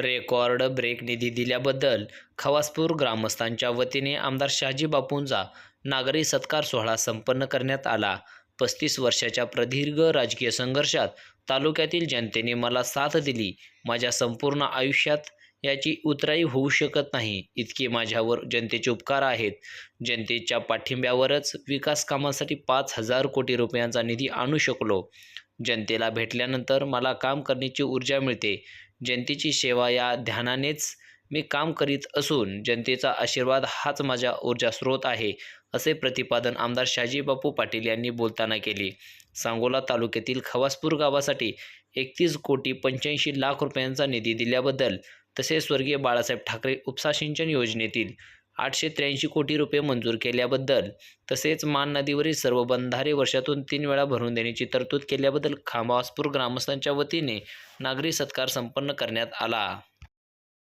Record break निधी दिल्याबद्दल खवासपूर ग्रामस्थांच्या वतीने आमदार शहाजी बापूंचा नागरी सत्कार सोहळा संपन्न करण्यात आला. पस्तीस वर्षाच्या प्रदीर्घ राजकीय संघर्षात तालुक्यातील जनतेने मला साथ दिली. माझ्या संपूर्ण आयुष्यात याची उतराई होऊ शकत नाही. इतके माझ्यावर जनतेचे उपकार आहेत. जनतेच्या पाठिंब्यावरच विकास कामासाठी पाच हजार कोटी रुपयांचा निधी आणू शकलो. जनतेला भेटल्यानंतर मला काम करण्याची ऊर्जा मिळते. जनतेची सेवा या ध्यानानेच मी काम करीत असून जनतेचा आशीर्वाद हाच माझ्या ऊर्जा स्रोत आहे असे प्रतिपादन आमदार शाजीबापू पाटील यांनी बोलताना केले. सांगोला तालुक्यातील खवासपूर गावासाठी एकतीस कोटी पंच्याऐंशी लाख रुपयांचा निधी दिल्याबद्दल तसेच स्वर्गीय बाळासाहेब ठाकरे उपसा सिंचन योजनेतील आठशे त्र्याऐंशी कोटी रुपये मंजूर केल्याबद्दल तसेच मान नदीवरील सर्व बंधारे वर्षातून तीन वेळा भरून देण्याची तरतूद केल्याबद्दल खांबासपूर ग्रामस्थांच्या वतीने नागरी सत्कार संपन्न करण्यात आला.